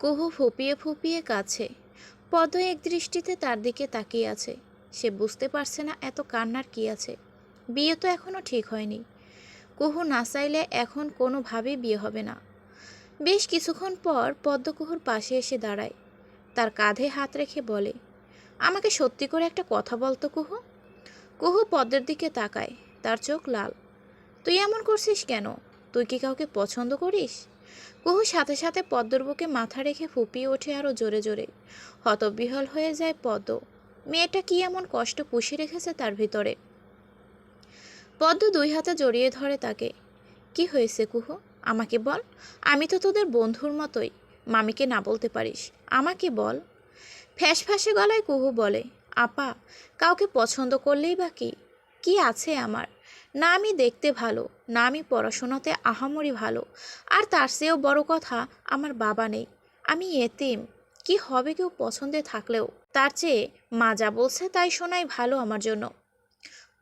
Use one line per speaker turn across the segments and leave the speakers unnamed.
কুহু ফুপিয়ে ফুপিয়ে কাছে পদ্ম এক দৃষ্টিতে তার দিকে তাকিয়ে আছে। সে বুঝতে পারছে না এত কান্নার কি আছে। বিয়ে তো এখনও ঠিক হয়নি। কুহু না চাইলে এখন কোনোভাবেই বিয়ে হবে না। বেশ কিছুক্ষণ পর পদ্ম কুহুর পাশে এসে দাঁড়ায়। তার কাঁধে হাত রেখে বলে, আমাকে সত্যি করে একটা কথা বলতো কুহু? কুহু পদ্মের দিকে তাকায়। তার চোখ লাল। তুই এমন করছিস কেন? তুই কি কাউকে পছন্দ করিস? কুহু সাথে সাথে পদ্মর বুকে মাথা রেখে ফুপিয়ে ওঠে আরও জোরে জোরে। হতবিহল হয়ে যায় পদ্ম। মেয়েটা কি এমন কষ্ট পুষে রেখেছে তার ভিতরে? পদ্ম দুই হাতে জড়িয়ে ধরে তাকে। কি হয়েছে কুহু? আমাকে বল। আমি তো তোদের বন্ধুর মতোই। মামিকে না বলতে পারিস। আমাকে বল। ফ্যাস ফ্যাসে গলায় কুহু বলে, আপা, কাউকে পছন্দ করলেই বা কি? কি আছে আমার? না আমি দেখতে ভালো, না আমি পড়াশোনাতে আহামরি ভালো। আর তার চেয়েও বড় কথা, আমার বাবা নেই। আমি এতিম, কি হবে কেউ পছন্দে থাকলেও? তার চেয়ে মা যা বলছে তাই শোনাই ভালো আমার জন্য।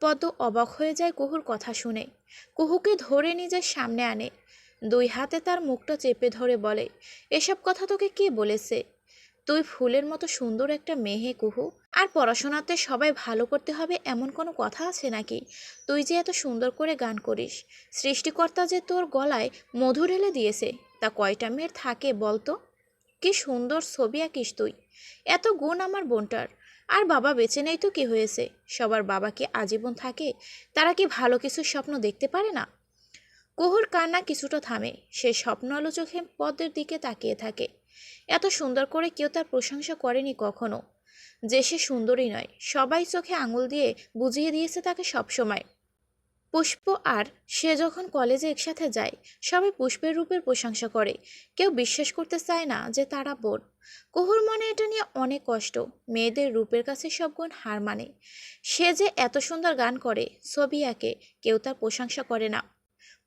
পদ্ম অবাক হয়ে যায় কুহুর কথা শুনে। কুহুকে ধরে নিজের সামনে আনে। দুই হাতে তার মুখটা চেপে ধরে বলে, এসব কথা তোকে কে বলেছে? তুই ফুলের মতো সুন্দর একটা মেহে কুহু। আর পড়াশোনাতে সবাই ভালো করতে হবে এমন কোনো কথা আছে নাকি? তুই যে এত সুন্দর করে গান করিস। সৃষ্টিকর্তা যে তোর গলায় মধু ঢেলে দিয়েছে, তা কয়টা মেয়ের থাকে বলতো? কি সুন্দর ছবি আঁকিস তুই। এত গুণ আমার বোনটার। আর বাবা বেঁচে নেই তো কি হয়েছে? সবার বাবা কি আজীবন থাকে? তারা কি ভালো কিছু স্বপ্ন দেখতে পারে না? কুহুর কান্না কিছুটা থামে। সে স্বপ্ন আলো চোখে পদ্মের দিকে তাকিয়ে থাকে। এত সুন্দর করে কেউ তার প্রশংসা করেনি কখনো। যে সে সুন্দরী নয়, সবাই চোখে আঙুল দিয়ে বুঝিয়ে দিয়েছে তাকে সবসময়। পুষ্প আর সে যখন কলেজে একসাথে যায়, সবাই পুষ্পের রূপের প্রশংসা করে। কেউ বিশ্বাস করতে চায় না যে তারা বোন কুহুর মনে এটা নিয়ে অনেক কষ্ট। মেয়েদের রূপের কাছে সব গুণ হার মানে। সে যে এত সুন্দর গান করে, ছবি আঁকে, কেউ তার প্রশংসা করে না।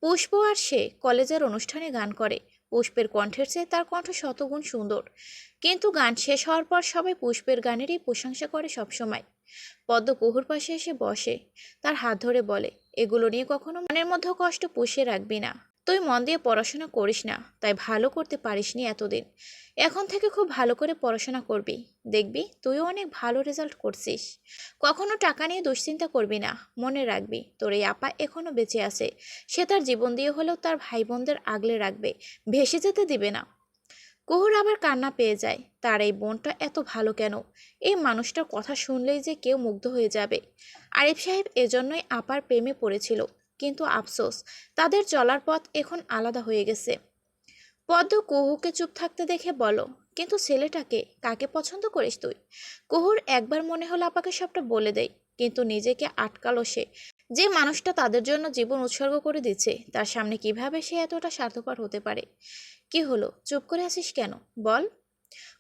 পুষ্প আর সে কলেজের অনুষ্ঠানে গান করে। পুষ্পের কণ্ঠের চেয়ে তার কণ্ঠ শতগুণ সুন্দর। কিন্তু গান শেষ হওয়ার পর সবাই পুষ্পের গানেরই প্রশংসা করে সবসময়। পদ্ম কুহুর পাশে এসে বসে। তার হাত ধরে বলে, এগুলো নিয়ে কখনো মনের মধ্যে কষ্ট পুষিয়ে রাখবি না। তুই মন দিয়ে পড়াশোনা করিস না, তাই ভালো করতে পারিসনি এতদিন। এখন থেকে খুব ভালো করে পড়াশোনা করবি। দেখবি তুইও অনেক ভালো রেজাল্ট করছিস। কখনো টাকা নিয়ে দুশ্চিন্তা করবি না, মনে রাখবি তোর এই আপা এখনও বেঁচে আছে। সে তার জীবন দিয়ে হলেও তার ভাই বোনদের আগলে রাখবে, ভেসে যেতে দিবে না। কুহুর আবার কান্না পেয়ে যায়, তার এই বোনটা এত ভালো কেন? এই মানুষটার কথা শুনলেই যে কেউ মুগ্ধ হয়ে যাবে। আরিফ সাহেব এজন্যই আপার প্রেমে পড়েছিল। কিন্তু আফসোস, তাদের চলার পথ এখন আলাদা হয়ে গেছে। পদ্ম কুহুকে চুপ থাকতে দেখে বলো কিন্তু ছেলেটাকে কাকে পছন্দ করিস তুই? কুহুর একবার মনে হলো আপাকে সবটা বলে দেয়, কিন্তু নিজেকে আটকালো সে। যে মানুষটা তাদের জন্য জীবন উৎসর্গ করে দিচ্ছে, তার সামনে কীভাবে সে এতটা স্বার্থপর হতে পারে? কি হলো? চুপ করে আছিস কেন? বল।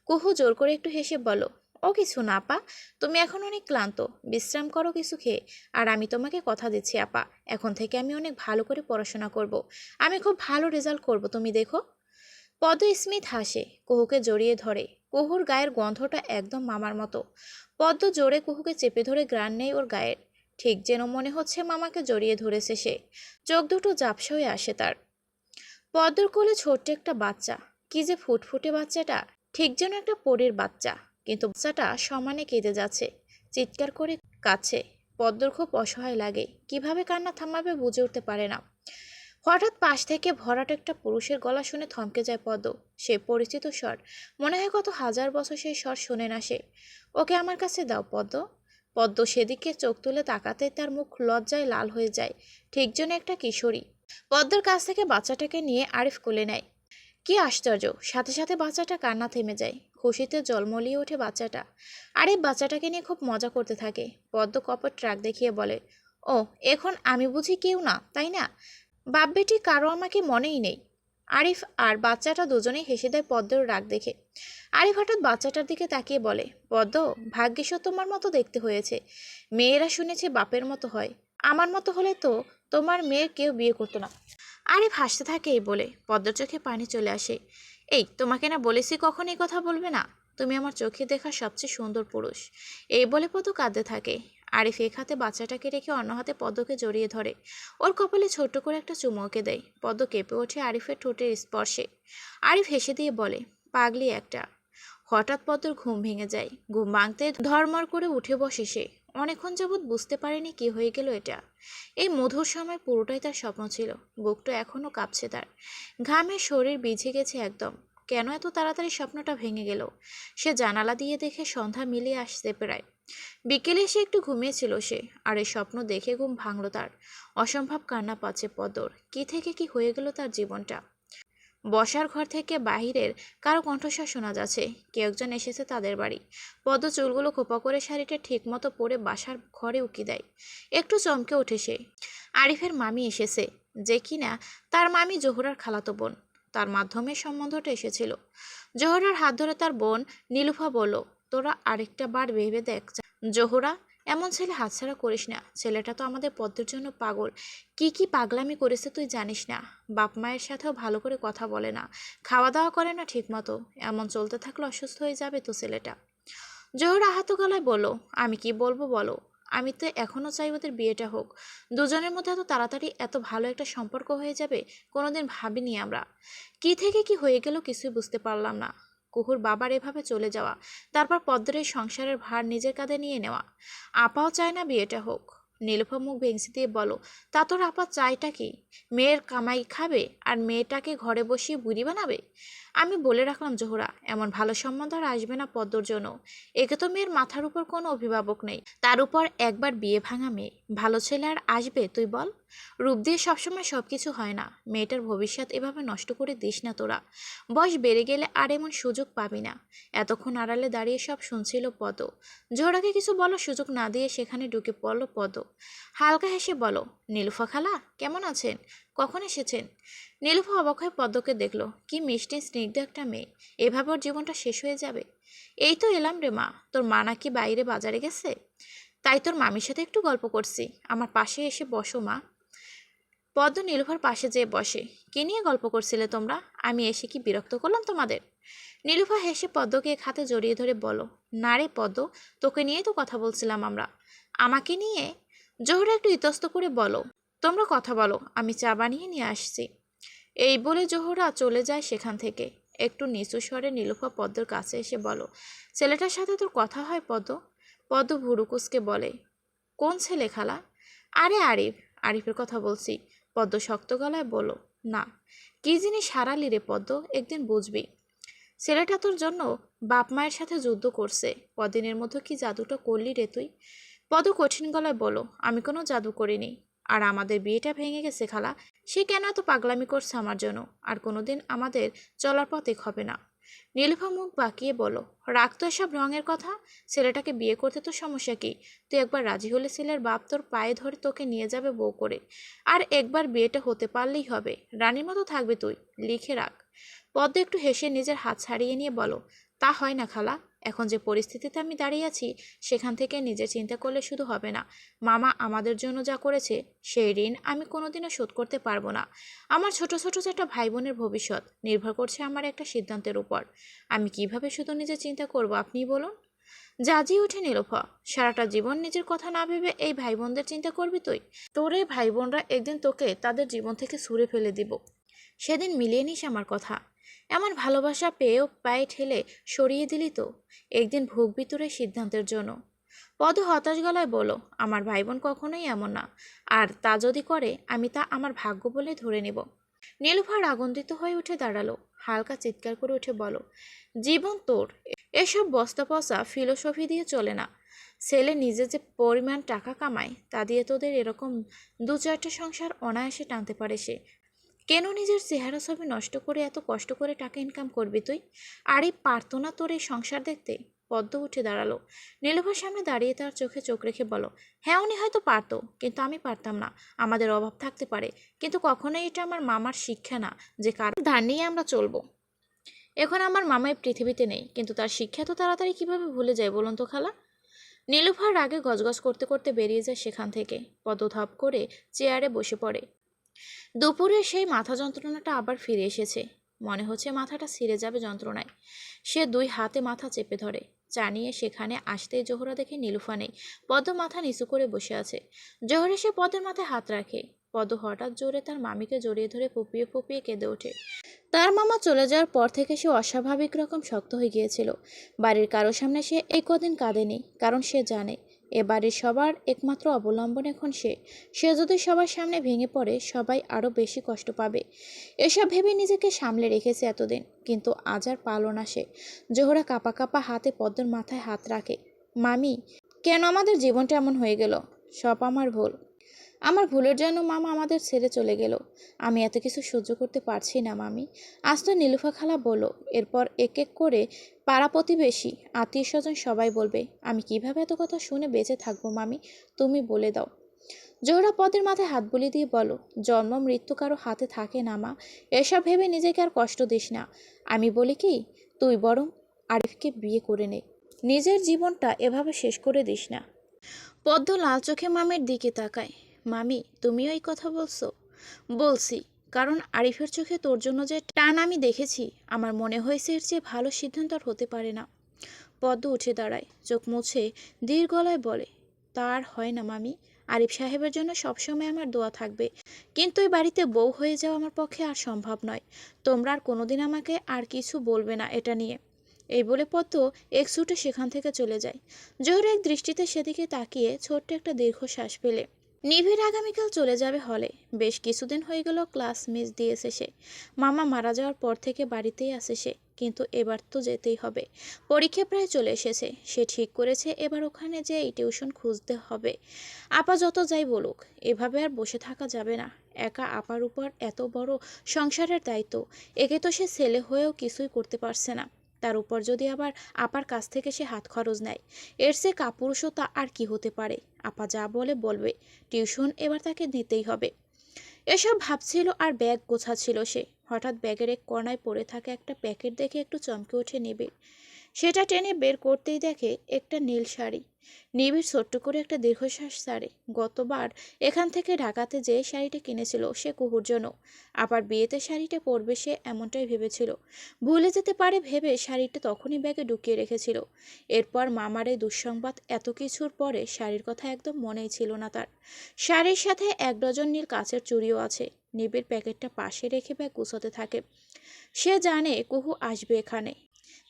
কুহু জোর করে একটু হেসে বলো ও কিছু না, আপা। তুমি এখন অনেক ক্লান্ত। বিশ্রাম করো কিছু খেয়ে। আর আমি তোমাকে কথা দিচ্ছি, আপা। এখন থেকে আমি অনেক ভালো করে পড়াশোনা করব। আমি খুব ভালো রেজাল্ট করব, তুমি দেখো। পদ্ম স্মিথ হাসে, কুহুকে জড়িয়ে ধরে। কুহুর গায়ের গন্ধটা একদম মামার মতো। পদ্ম জোরে কুহুকে চেপে ধরে গ্রান নেই ওর গায়ের। ঠিক যেন মনে হচ্ছে মামাকে জড়িয়ে ধরেছে সে। চোখ দুটো জাপসা হয়ে আসে তার। পদ্মর কোলে ছোট্ট একটা বাচ্চা। কি যে ফুটফুটে বাচ্চাটা। ঠিক যেন একটা পরের বাচ্চা। কিন্তু বাচ্চাটা সমানে কেঁদে যাচ্ছে। চিৎকার করে কাছে পদ্মর খুব অসহায় লাগে। কীভাবে কান্না থামাবে বুঝে উঠতে পারে না। হঠাৎ পাশ থেকে ভরাট একটা পুরুষের গলা শুনে থমকে যায় পদ্ম। সে পরিচিত স্বর। মনে হয় কত হাজার বছর সেই স্বর শোনে না সে। ওকে আমার কাছে দাও, পদ্ম। পদ্ম সেদিকে চোখ তুলে তাকাতে তার মুখ লজ্জায় লাল হয়ে যায়। ঠিক যেন একটা কিশোরী। পদ্মর কাছ থেকে বাচ্চাটাকে নিয়ে আরিফ কোলে নেয়। কি আশ্চর্য! সাথে সাথে বাচ্চাটা কান্না থেমে যায়। খুশিতে জলমলিয়ে ওঠে বাচ্চাটা। আরিফ বাচ্চাটাকে নিয়ে খুব মজা করতে থাকে। পদ্ম কপট ট্রাক দেখিয়ে বলে, ও, এখন আমি বুঝি কেউ না, তাই না? বাপ বেটি কারও আমাকে মনেই নেই। আরিফ আর বাচ্চাটা দুজনেই হেসে দেয় পদ্মর রাগ দেখে। আরিফ হঠাৎ বাচ্চাটার দিকে তাকিয়ে বলে, পদ্ম ভাগ্যিসও তোমার মতো দেখতে হয়েছে। মেয়েরা শুনেছে বাপের মতো হয়। আমার মতো হলে তো তোমার মেয়ের কেউ বিয়ে করতো না। আরিফ হাসতে থাকে এই বলে পদ্মর চোখে পানি চলে আসে। এই, তোমাকে না বলেছি কখন এই কথা বলবে না? তুমি আমার চোখে দেখা সবচেয়ে সুন্দর পুরুষ। এই বলে পদ্ম কাঁদতে থাকে। আরিফ এক হাতে বাচ্চাটাকে রেখে অন্য হাতে পদ্মকে জড়িয়ে ধরে। ওর কপালে ছোট্ট করে একটা চুমোকে দেয়। পদ্ম কেঁপে ওঠে আরিফের ঠোঁটের স্পর্শে। আরিফ হেসে দিয়ে বলে, পাগলি একটা। হঠাৎ পদ্মর ঘুম ভেঙে যায়। ঘুম ভাঙতে ধর্মর করে উঠে বসে সে। অনেকক্ষণ যাবৎ বুঝতে পারেনি কি হয়ে গেল এটা। এই মধুর সময় পুরোটাই তার স্বপ্ন ছিল। বুকটা এখনও কাঁপছে তার। ঘামে শরীর ভিজে গেছে একদম। কেন এত তাড়াতাড়ি স্বপ্নটা ভেঙে গেল? সে জানালা দিয়ে দেখে সন্ধ্যা মিলিয়ে আসতে প্রায়। বিকেলে এসে একটু ঘুমিয়েছিল সে, আর এই স্বপ্ন দেখে ঘুম ভাঙল তার। অসম্ভব কান্না পাচ্ছে পদর। কি থেকে কি হয়ে গেল তার জীবনটা? বসার ঘর থেকে বাহিরের কারও কণ্ঠস্বর শোনা যাচ্ছে। কেউ একজন এসেছে তাদের বাড়ি। পদ্ম চুলগুলো খোপা করে শাড়িটা ঠিকমতো পরে বাসার ঘরে উকি দেয়। একটু চমকে ওঠে সে। আরিফের মামি এসেছে। যে কিনা তার মামি জোহরার খালাতো বোন। তার মাধ্যমে সম্বন্ধটা এসেছিল। জোহরার হাত ধরে তার বোন নীলুফা বলল, তোরা আরেকটা বার ভেবে দেখ জোহরা এমন ছেলে হাতছাড়া করিস না। ছেলেটা তো আমাদের পদ্মের জন্য পাগল। কি কি পাগলামি করেছে তুই জানিস না। বাপ মায়ের সাথেও ভালো করে কথা বলে না। খাওয়া দাওয়া করে না ঠিকমতো। এমন চলতে থাকলে অসুস্থ হয়ে যাবে তো ছেলেটা। জোহর আহত গলায় বলো আমি কি বলব বলো? আমি তো এখনও চাই ওদের বিয়েটা হোক। দুজনের মধ্যে এত তাড়াতাড়ি এত ভালো একটা সম্পর্ক হয়ে যাবে, কোনোদিন ভাবিনি আমরা। কি থেকে কি হয়ে গেল কিছুই বুঝতে পারলাম না। কুহুর বাবার এভাবে চলে যাওয়া, তারপর পদ্মের সংসারের ভার নিজের কাঁধে নিয়ে নেওয়া। আপাও চায় না বিয়েটা হোক। নীলফা মুখ ভেঙসি দিয়ে বলো, তা তোর আপা চাইটা কি? মেয়ের কামাই খাবে আর মেয়েটাকে ঘরে বসিয়ে বুড়ি বানাবে? আমি বলে রাখলাম, জোহরা, এমন ভালো সম্বন্ধ আর আসবে না পদ্মর জন্য। একে তো মেয়ের মাথার উপর কোনো অভিভাবক নেই। তার উপর একবার বিয়ে ভাঙা মেয়ে। ভালো ছেলে আর আসবে, তুই বল? রূপ দিয়ে সবসময় সব কিছু হয় না। মেয়েটার ভবিষ্যৎ এভাবে নষ্ট করে দিস না তোরা। বয়স বেড়ে গেলে আর এমন সুযোগ পাবি না। এতক্ষণ আড়ালে দাঁড়িয়ে সব শুনছিল পদ জোহরাকে কিছু বলো সুযোগ না দিয়ে সেখানে ঢুকে পড়ল পদ হালকা হেসে বলো, নীলুফা খালা, কেমন আছেন? কখন এসেছেন? নীলুফা অবাক হয়ে পদ্মকে দেখল। কি মিষ্টি, স্নিগ্ধ একটা মেয়ে। এভাবে ওর জীবনটা শেষ হয়ে যাবে? এই তো এলাম রে মা। তোর মা নাকি বাইরে বাজারে গেছে? তাই তোর মামির সাথে একটু গল্প করছি। আমার পাশে এসে বসো মা। পদ্ম নীলুফার পাশে যেয়ে বসে। কে নিয়ে গল্প করছিলে তোমরা? আমি এসে কি বিরক্ত করলাম তোমাদের? নীলুফা হেসে পদ্মকে এক হাতে জড়িয়ে ধরে বলো, না রে পদ্ম, তোকে নিয়েই তো কথা বলছিলাম আমরা। আমাকে নিয়ে? জোহরা একটু ইতস্ত করে বলো তোমরা কথা বলো, আমি চা বানিয়ে নিয়ে আসছি। এই বলে জোহরা চলে যায় সেখান থেকে। একটু নিচু স্বরে নীলুফা পদ্মর কাছে এসে বলো, ছেলেটার সাথে তোর কথা হয় পদ্ম? পদ্ম ভুরুকুসকে বলে, কোন ছেলে খালা? আরে আরিফ। আরিফের কথা বলছি। পদ্ম শক্ত গলায় বলো, না, কি জিনিস হারালি রে পদ্ম? একদিন বুঝবি। ছেলেটা তোর জন্য বাপ মায়ের সাথে যুদ্ধ করছে। কদিনের মধ্যে কি জাদুটা করলি রে তুই? পদ কঠিন গলায় বলো, আমি কোনো জাদু করিনি। আর আমাদের বিয়েটা ভেঙে গেছে খালা, সে কেন এত পাগলামি করছে আমার জন্য? আর কোনোদিন আমাদের চলার পথে হবে না। নীলভা মুখ বাঁকিয়ে বলো রাগ তো এসব রঙের কথা? ছেলেটাকে বিয়ে করতে তো সমস্যা কি? তুই একবার রাজি হলে ছেলের বাপ তোর পায়ে ধরে তোকে নিয়ে যাবে বউ করে। আর একবার বিয়েটা হতে পারলেই হবে। রানীর মতো থাকবে তুই, লিখে রাখ। পদ্ম একটু হেসে নিজের হাত ছাড়িয়ে নিয়ে বলো, তা হয় না খালা, এখন যে পরিস্থিতিতে আমি দাঁড়িয়ে আছি, সেখান থেকে নিজে চিন্তা করলে শুধু হবে না। মামা আমাদের জন্য যা করেছে, সেই ঋণ আমি কোনোদিনও শোধ করতে পারব না। আমার ছোট ছোট চারটা ভাই বোনের ভবিষ্যৎ, নির্ভর করছে আমার একটা সিদ্ধান্তের উপর। আমি কীভাবে শুধু নিজে চিন্তা করব আপনি বলুন? জাজি উঠে নিরফা সারাটা জীবন নিজের কথা না ভেবে এই ভাই বোনদের চিন্তা করবি তুই? তোর এই ভাই বোনরা একদিন তোকে তাদের জীবন থেকে ছুঁড়ে ফেলে দিব। সেদিন মিলিয়ে নিস আমার কথা। এমন ভালোবাসা পেয়েও পায়ে ঠেলে সরিয়ে দিলি তো, একদিন ভুগবি তোর সিদ্ধান্তের জন্য। পদ হতাশ গলায় বলো, আমার ভাই বোন কখনোই এমন না। আর তা যদি করে, আমি তা আমার ভাগ্য বলে ধরে নেব। নীলুফার আগন্দিত হয়ে উঠে দাঁড়াল। হালকা চিৎকার করে উঠে বলো, জীবন তোর। এসব বস্তা পচা ফিলোসফি দিয়ে চলে না। ছেলে নিজে যে পরিমাণ টাকা কামায়, তা দিয়ে তোদের এরকম দু চারটে সংসার অনায়াসে টানতে পারে সে। কেন নিজের চেহারা ছবি নষ্ট করে এত কষ্ট করে টাকা ইনকাম করবি তুই? আরে, পারতো না তোর এই সংসার দেখতে। পদ্ম উঠে দাঁড়াল। নীলভার সামনে দাঁড়িয়ে তার চোখে চোখ রেখে বলো হ্যাঁ উনি হয়তো পারতো, কিন্তু আমি পারতাম না। আমাদের অভাব থাকতে পারে। কিন্তু কখনোই এটা আমার মামার শিক্ষা না যে কার ধার নিয়ে আমরা চলবো। এখন আমার মামা এই পৃথিবীতে নেই, কিন্তু তার শিক্ষা তো তাড়াতাড়ি কীভাবে ভুলে যায় বলুন তো খালা? নীলুফার আগে গজগজ করতে করতে বেরিয়ে যায় সেখান থেকে। পদধাপ করে চেয়ারে বসে পড়ে। দুপুরে সেই মাথা যন্ত্রণাটা আবার ফিরে এসেছে। মনে হচ্ছে মাথাটা ছিঁড়ে যাবে যন্ত্রণায়। সে দুই হাতে মাথা চেপে ধরে। জানিয়ে সেখানে আসতেই জোহরা দেখে নীলুফা নেই। পদ্ম মাথা নিচু করে বসে আছে। জোহর সে পদের মাথায় হাত রাখে। পদ্ম হঠাৎ জোরে তার মামিকে জড়িয়ে ধরে ফুপিয়ে ফুপিয়ে কেঁদে ওঠে। তার মামা চলে যাওয়ার পর থেকে সে অস্বাভাবিক রকম শক্ত হয়ে গিয়েছিল। বাড়ির কারোর সামনে সে এই কদিন কাঁদেনি, কারণ সে জানে এ বাড়ির সবার একমাত্র অবলম্বন এখন সে। সে যদি সবার সামনে ভেঙে পড়ে, সবাই আরও বেশি কষ্ট পাবে। এসব ভেবে নিজেকে সামলে রেখেছে এতদিন, কিন্তু আজ আর পালো না সে। জোহরা কাপা কাপা হাতে পদ্মর মাথায় হাত রাখে। মামি, কেন আমাদের জীবনটা এমন হয়ে গেল? সব আমার ভুল। আমার ভুলের জন্য মামা আমাদের ছেড়ে চলে গেল। আমি এত কিছু সহ্য করতে পারছি না, মামি। আজ তো নীলুফা খালা বলো এরপর এক এক করে পাড়া প্রতিবেশী আত্মীয় স্বজন সবাই বলবে, আমি কীভাবে এত কথা শুনে বেঁচে থাকব, মামি? তুমি বলে দাও। জোহরা পদের মাথায় হাত বুলিয়ে দিয়ে বলো জন্ম, মৃত্যু কারও হাতে থাকে না, মা। এসব ভেবে নিজেকে আর কষ্ট দিস না। আমি বলি কি, তুই বরং আরিফকে বিয়ে করে নে। নিজের জীবনটা এভাবে শেষ করে দিস না। পদ্ম লাল চোখে মামির দিকে তাকায়। মামি, তুমিও এই কথা বলছো? বলছি, কারণ আরিফের চোখে তোর জন্য যে টান আমি দেখেছি, আমার মনে হয়েছে এর চেয়ে ভালো সিদ্ধান্ত আর হতে পারে না। পদ্ম উঠে দাঁড়ায়, চোখ মুছে ধীর গলায় বলে তার হয় না মামি, আরিফ সাহেবের জন্য সবসময় আমার দোয়া থাকবে। কিন্তু এই বাড়িতে বউ হয়ে যাওয়া আমার পক্ষে আর সম্ভব নয়। তোমরা আর কোনোদিন আমাকে আর কিছু বলবে না এটা নিয়ে। এই বলে পদ্ম এক ছুটে সেখান থেকে চলে যায়। জোহর এক দৃষ্টিতে সেদিকে তাকিয়ে ছোট্ট একটা দীর্ঘশ্বাস পেলে নিভির আগামীকাল চলে যাবে হলে। বেশ কিছুদিন হয়ে গেল ক্লাস মিস দিয়েছে সে। মামা মারা যাওয়ার পর থেকে বাড়িতেই আসে সে, কিন্তু এবার তো যেতেই হবে। পরীক্ষা প্রায় চলে এসেছে। সে ঠিক করেছে এবার ওখানে যে এই টিউশন খুঁজতে হবে। আপা যত যাই বলুক, এভাবে আর বসে থাকা যাবে না। একা আপার উপর এত বড় সংসারের দায়িত্ব, একে তো সে ছেলে হয়েও কিছুই করতে পারছে না। তার উপর যদি আবার আপার কাছ থেকে সে হাত খরচ নেয়, এর সে কাপুরুষতা আর কি হতে পারে? আপা যা বলে বলবে, টিউশন এবার তাকে দিতেই হবে। এসব ভাবছিল আর ব্যাগ গোছাচ্ছিল সে। হঠাৎ ব্যাগের এক কর্নায় পড়ে থাকে একটা প্যাকেট দেখে একটু চমকে ওঠে নেবে। সেটা টেনে বের করতেই দেখে একটা নীল শাড়ি। নিবিড় ছোট্ট করে একটা দীর্ঘশ্বাস ছাড়ে। গতবার এখান থেকে ঢাকাতে যে শাড়িটা কিনেছিল সে কুহুর জন্য। আবার বিয়েতে শাড়িটা পরবে সে এমনটাই ভেবেছিল। ভুলে যেতে পারে ভেবে শাড়িটা তখনই ব্যাগে ঢুকিয়ে রেখেছিল। এরপর মামার এই দুঃসংবাদ এত কিছুর পরে শাড়ির কথা একদম মনেই ছিল না তার। শাড়ির সাথে এক ডজন নীল কাচের চুড়িও আছে। নিবিড় প্যাকেটটা পাশে রেখে ব্যাগ গুছোতে থাকে। সে জানে কুহু আসবে এখানে।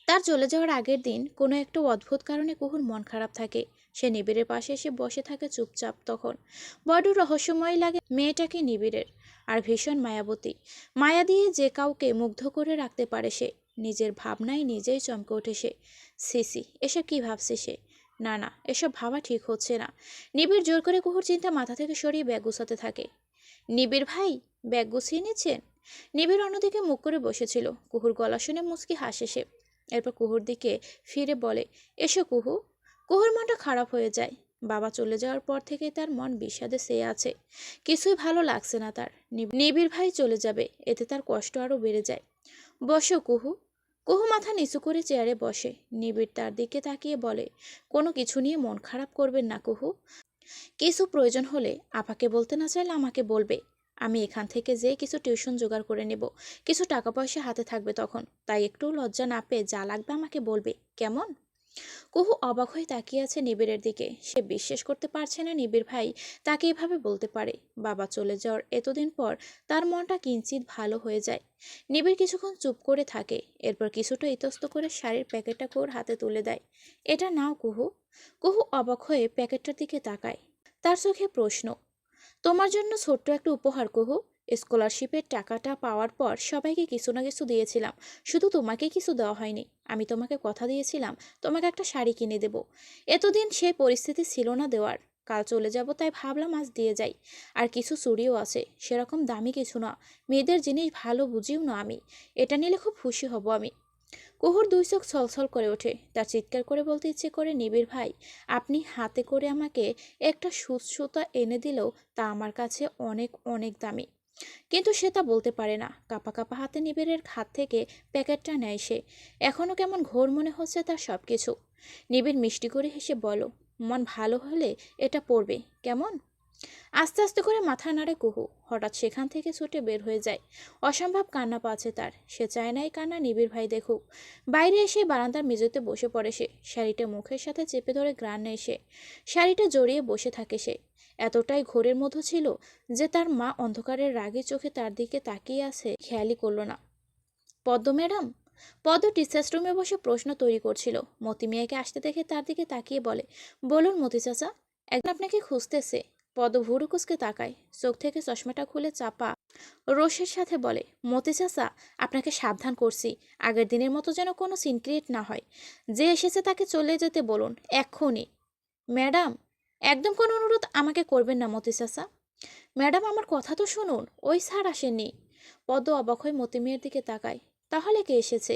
তার চলে যাওয়ার আগের দিন কোনো একটা অদ্ভুত কারণে কুহুর মন খারাপ থাকে। সে নিবিড়ের পাশে এসে বসে থাকে চুপচাপ তখন। বড্ড রহস্যময় লাগে মেয়েটাকে নিবিড়ের, আর ভীষণ মায়াবতী। মায়া দিয়ে যে কাউকে মুগ্ধ করে রাখতে পারে সে, নিজের ভাবনায় নিজেই চমকে ওঠে সে। সিসি এসব কি ভাবছে সে? না না, এসব ভাবা ঠিক হচ্ছে না। নিবিড় জোর করে কুহুর চিন্তা মাথা থেকে সরিয়ে ব্যাগ গুছাতে থাকে। নিবিড় ভাই, ব্যাগ গুছিয়ে নিচ্ছেন? নিবিড় অন্যদিকে মুখ করে বসেছিল। কুহুর গলা শুনে মুচকি হাসে সে। এরপর কুহুর দিকে ফিরে বলে, এসো কুহু। কুহুর মনটা খারাপ হয়ে যায়। বাবা চলে যাওয়ার পর থেকে তার মন বিষাদে চেয়ে আছে। কিছুই ভালো লাগছে না তার। নিব- নিবিড় ভাই চলে যাবে, এতে তার কষ্ট আরও বেড়ে যায়। বসো কুহু। কুহু মাথা নিচু করে চেয়ারে বসে। নিবিড় তার দিকে তাকিয়ে বলে, কোনো কিছু নিয়ে মন খারাপ করবেন না কুহু। কিছু প্রয়োজন হলে আপাকে বলতে না চাইলে আমাকে বলবে। আমি এখান থেকে যেয়ে কিছু টিউশন জোগাড় করে নেব। কিছু টাকা পয়সা হাতে থাকবে তখন। তাই একটু লজ্জা না পেয়ে যা লাগবে আমাকে বলবে। কেমন? কুহু অবাক হয়ে তাকিয়ে আছে নিবিড়ের দিকে। সে বিশ্বাস করতে পারছে না নিবিড় ভাই তাকে এভাবে বলতে পারে। বাবা চলে যাওয়ার এতদিন পর তার মনটা কিঞ্চিত ভালো হয়ে যায়। নিবিড় কিছুক্ষণ চুপ করে থাকে। এরপর কিছুটা ইতস্ত করে শাড়ির প্যাকেটটা কোর হাতে তুলে দেয়। এটা নাও কুহু। কুহু অবাক হয়ে প্যাকেটটার দিকে তাকায়। তার চোখে প্রশ্ন তোমার জন্য ছোট্ট একটা উপহার, কহু। স্কলারশিপের টাকাটা পাওয়ার পর সবাইকে কিছু না কিছু দিয়েছিলাম। শুধু তোমাকে কিছু দেওয়া হয়নি। আমি তোমাকে কথা দিয়েছিলাম, তোমাকে একটা শাড়ি কিনে দেব। এতদিন সে পরিস্থিতি ছিল না দেওয়ার। কাল চলে যাব, তাই ভাবলাম আজ দিয়ে যাই। আর কিছু চুরিও আছে, সেরকম দামি কিছু না। মেয়েদের জিনিস ভালো বুঝিও না আমি। এটা নিলে খুব খুশি হব আমি। কুহুর দুই চোখ ছলছল করে ওঠে। তার চিৎকার করে বলতে ইচ্ছে করে, নিবিড় ভাই, আপনি হাতে করে আমাকে একটা সুচ এনে দিলেও তা আমার কাছে অনেক অনেক দামি। কিন্তু সে তা বলতে পারে না। কাপা কাপা হাতে নিবিড়ের হাত থেকে প্যাকেটটা নেয় সে। এখনও কেমন ঘোর মনে হচ্ছে তার সব কিছু নিবিড় মিষ্টি করে হেসে বলো, মন ভালো হলে এটা পড়বে কেমন? আস্তে আস্তে করে মাথা নাড়ে কুহু। হঠাৎ সেখান থেকে ছুটে বের হয়ে যায়। অসম্ভব কান্না পাচ্ছে তার। সে চায় না এই কান্না নিবিড় ভাই দেখুক। বাইরে এসে বারান্দার মেঝেতে বসে পড়ে সে। শাড়িটা মুখের সাথে চেপে ধরে গ্রান নেয় সে। শাড়িটা জড়িয়ে বসে থাকে সে। এতটাই ঘোরের মধ্যে ছিল যে তার মা অন্ধকারের রাগে চোখে তার দিকে তাকিয়ে আছে, খেয়ালই করল না। পদ্ম ম্যাডাম? পদ্ম টিচার্স রুমে বসে প্রশ্ন তৈরি করছিল। মতি মিয়াকে আসতে দেখে তার দিকে তাকিয়ে বলে, বলুন মতি চাচা, একজন আপনাকে খুঁজতেছে। পদ্ম ভুরু কুচকে তাকায়, চোখ থেকে চশমাটা খুলে চাপা রোষের সাথে বলে, মতি চাচা, আপনাকে সাবধান করছি। আগের দিনের মতো যেন কোনো সিন ক্রিয়েট না হয়। যে এসেছে তাকে চলে যেতে বলুন, এক্ষুনি। ম্যাডাম, একদম কোনো অনুরোধ আমাকে করবেন না, মতি চাচা। ম্যাডাম, আমার কথা তো শুনুন, ওই স্যার আসেননি। পদ্ম অবাক হয়ে মতি মেয়ের দিকে তাকায়, তাহলে কে এসেছে?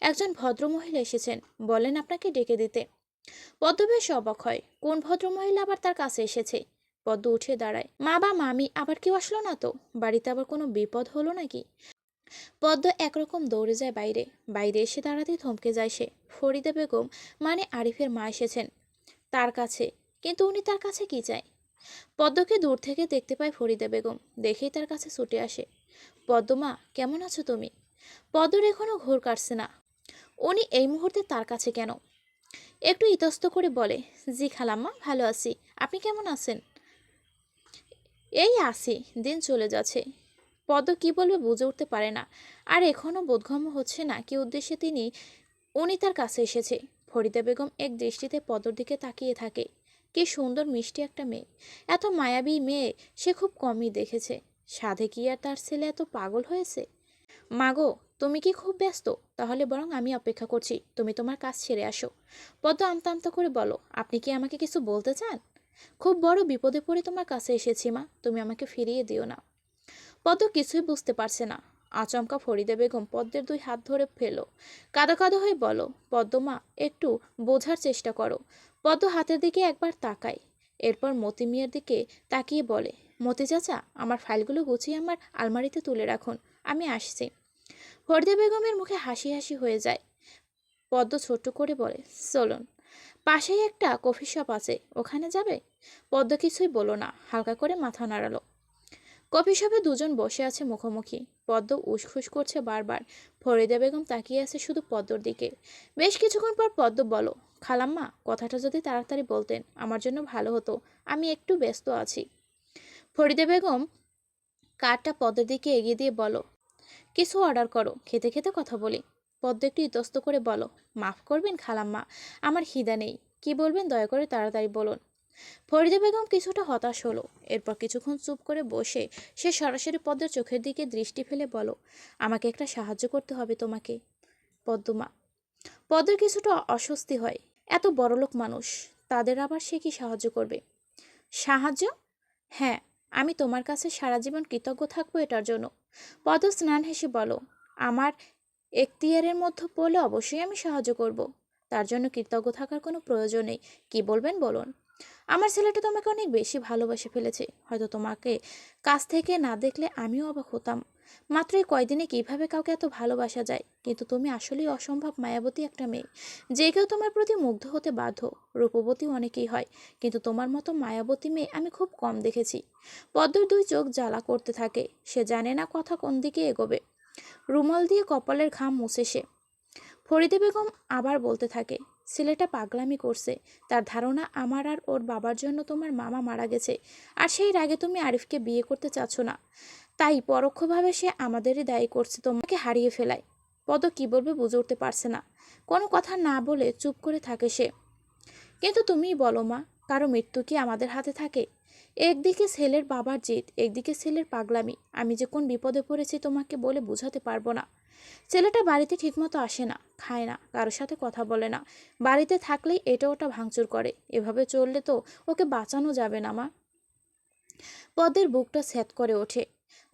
একজন ভদ্রমহিলা এসেছেন, বলেন আপনাকে ডেকে দিতে। পদ্ম বেশ অবাক হয়, কোন ভদ্রমহিলা আবার তার কাছে এসেছে? পদ্ম উঠে দাঁড়ায়। মা বা মামি, আবার কেউ আসলো না তো? বাড়িতে আবার কোনো বিপদ হলো নাকি? পদ্ম একরকম দৌড়ে যায় বাইরে। বাইরে এসে দাঁড়াতে থমকে যায় সে। ফরিদা বেগম মানে আরিফের মা, এসেছেন। তার কাছে। কিন্তু উনি তার কাছে কি চায়? পদ্মকে দূর থেকে দেখতে পায় ফরিদা বেগম। দেখেই তার কাছে ছুটে আসে। পদ্মমা কেমন আছো তুমি? পদ্মর এখনও ঘোর কাটছে না। উনি এই মুহূর্তে তার কাছে কেন? একটু ইতস্ত করে বলে। জি খালাম্মা, ভালো আছি। আপনি কেমন আছেন? এই আসি দিন চলে যাচ্ছে। পদ্ম কি বলবে বুঝে উঠতে পারে না। আর এখনও বোধগম্য হচ্ছে না কি উদ্দেশ্যে তিনি, উনি তার কাছে এসেছে। ফরিদা বেগম এক দৃষ্টিতে পদর দিকে তাকিয়ে থাকে। কি সুন্দর মিষ্টি একটা মেয়ে। এত মায়াবী মেয়ে, সে খুব কমই দেখেছে। সাধে কি আর তার ছেলে এত পাগল হয়েছে? মাগো, তুমি কি খুব ব্যস্ত? তাহলে বরং আমি অপেক্ষা করছি। তুমি তোমার কাজ ছেড়ে আসো। পদ্ম আমতা আমতা করে বলো, আপনি কি আমাকে কিছু বলতে চান? খুব বড় বিপদে পড়ে তোমার কাছে এসেছি, মা। তুমি আমাকে ফিরিয়ে দিও না। পদ্ম কিছুই বুঝতে পারছে না। আচমকা ফরিদা বেগম পদ্মের দুই হাত ধরে ফেলো। কাদা কাদা হয়ে বলো পদ্মমা একটু বোঝার চেষ্টা করো। পদ্ম হাতের দিকে একবার তাকায়। এরপর মতি মিয়ার দিকে তাকিয়ে বলে, মতি চাচা, আমার ফাইলগুলো গুছিয়ে আমার আলমারিতে তুলে রাখুন, আমি আসছি। ফরিদা বেগমের মুখে হাসি হাসি হয়ে যায়। পদ্ম ছোট্ট করে বলে, চলুন। পাশেই একটা কফি শপ আছে, ওখানে যাবে? পদ্ম কিছুই বলো না, হালকা করে মাথা নাড়ালো। কফি শপে দুজন বসে আছে মুখোমুখি, পদ্ম উসখুস করছে বারবার। ফরিদা বেগম তাকিয়ে আছে শুধু পদ্মর দিকে। বেশ কিছুক্ষণ পর পদ্ম বলো খালাম্মা, কথাটা যদি তাড়াতাড়ি বলতেন, আমার জন্য ভালো হতো, আমি একটু ব্যস্ত আছি। ফরিদা বেগম কার্ডটা পদ্মের দিকে এগিয়ে দিয়ে বলো কিছু অর্ডার করো, খেতে খেতে কথা বলি। পদ্ম একটু ইতস্ত করে বলো, মাফ করবেন খালাম্মা, আমার খিদা নেই। কি বলবেন দয়া করে তাড়াতাড়ি বলুন। ফরিদা বেগম কিছুটা হতাশ হলো। এরপর কিছুক্ষণ চুপ করে বসে সে সরাসরি পদ্মের চোখের দিকে দৃষ্টি ফেলে বলো, আমাকে একটা সাহায্য করতে হবে তোমাকে, পদ্মমা। পদ্মের কিছুটা অস্বস্তি হয়। এত বড়লোক মানুষ, তাদের আবার সে কি সাহায্য করবে? সাহায্য? হ্যাঁ আমি তোমার কাছে সারা জীবন কৃতজ্ঞ থাকব এটার জন্য। পদ্ম স্নান হেসে বলো, আমার এখতিয়ারের মধ্যে পড়লে অবশ্যই আমি সাহায্য করব। তার জন্য কৃতজ্ঞ থাকার কোনো প্রয়োজন নেই। কি বলবেন, বলুন। আমার ছেলেটা তোমাকে অনেক বেশি ভালোবেসে ফেলেছে। হয়তো তোমাকে কাছ থেকে না দেখলে আমিও অবাক হতাম। মাত্র এই কয়দিনে কীভাবে কাউকে এত ভালোবাসা যায়? কিন্তু তুমি আসলেই অসম্ভব মায়াবতী একটা মেয়ে। যে কেউ তোমার প্রতি মুগ্ধ হতে বাধ্য। রূপবতী অনেকেই হয়। কিন্তু তোমার মতো মায়াবতী মেয়ে আমি খুব কম দেখেছি। পদ্মর দুই চোখ জ্বালা করতে থাকে। সে জানে না কথা কোন দিকে এগোবে। রুমাল দিয়ে কপালের ঘাম মুছে সে। ফরিদে বেগম আবার বলতে থাকে, ছেলেটা পাগলামি করছে। তার ধারণা আমার আর ওর বাবার জন্য তোমার মামা মারা গেছে। আর সেই রাগে তুমি আরিফকে বিয়ে করতে চাচ্ছ না। তাই পরোক্ষভাবে সে আমাদেরই দায়ী করছে, তোমাকে হারিয়ে ফেলায়। পদ কি বলবে বুঝে উঠতে পারছে না। কোনো কথা না বলে চুপ করে থাকে সে। কিন্তু তুমিই বলো মা, কারও মৃত্যু কি আমাদের হাতে থাকে? একদিকে ছেলের বাবার জিদ, একদিকে ছেলের পাগলামি। আমি যে কোন বিপদে পড়েছি তোমাকে বলে বোঝাতে পারব না। ছেলেটা বাড়িতে ঠিকমতো আসে না, খায় না, কারোর সাথে কথা বলে না। বাড়িতে থাকলেই এটা ওটা ভাঙচুর করে। এভাবে চললে তো ওকে বাঁচানো যাবে না মা। পদের বুকটা স্যাত করে ওঠে।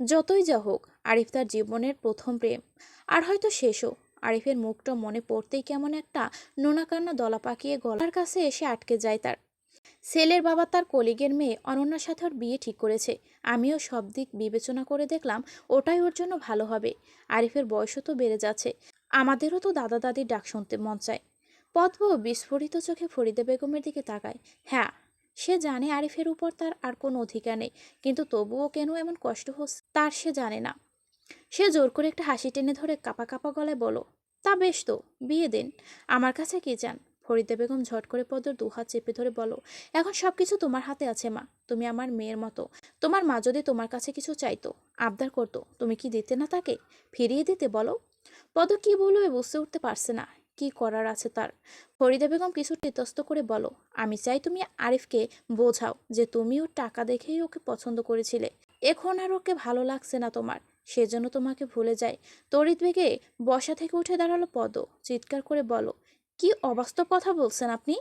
যতই যা হোক, আরিফ তার জীবনের প্রথম প্রেম। আর হয়তো শেষও। আরিফের মুখটা মনে পড়তেই কেমন একটা নোনা কান্না দলা পাকিয়ে গলার কাছে এসে আটকে যায় তার। ছেলের বাবা তার কলিগের মেয়ে অনন্যার সাথে ওর বিয়ে ঠিক করেছে। আমিও সব দিক বিবেচনা করে দেখলাম ওটাই ওর জন্য ভালো হবে। আরিফের বয়সও তো বেড়ে যাচ্ছে। আমাদেরও তো দাদা দাদির ডাক শুনতে মন চায়। পদ্ম বিস্ফোরিত চোখে ফরিদা বেগমের দিকে তাকায়। হ্যাঁ সে জানে আরিফের উপর তার আর কোনো অধিকার নেই, কিন্তু তবুও কেন এমন কষ্ট হচ্ছে তার সে জানে না। সে জোর করে একটা হাসি টেনে ধরে কাপা কাপা গলায় বলো তা বেশ তো, বিয়ে দিন। আমার কাছে কি চান? ফরিদা বেগম ঝট করে পদ্মর দুহাত চেপে ধরে বলো, এখন সব কিছু তোমার হাতে আছে, মা। তুমি আমার মেয়ের মতো। তোমার মা যদি তোমার কাছে কিছু চাইতো, আবদার করতো, তুমি কি দিতে না তাকে? ফিরিয়ে দিতে বলো। পদ কি বলবে বুঝতে উঠতে পারছে না, কি করার আছে তার। ফরিদা বেগম কিছু টিতস্ত করে বলো, আমি চাই তুমি আরিফকে বোঝাও যে তুমি ওর টাকা দেখেই ওকে পছন্দ করেছিলে। এখন আর ওকে ভালো লাগছে না তোমার। সেজন্য তোমাকে ভুলে যায়। তড়িৎ বেগে বসা থেকে উঠে দাঁড়াল পদ চিৎকার করে বলো কি অবাস্তব কথা বলছেন আপনি?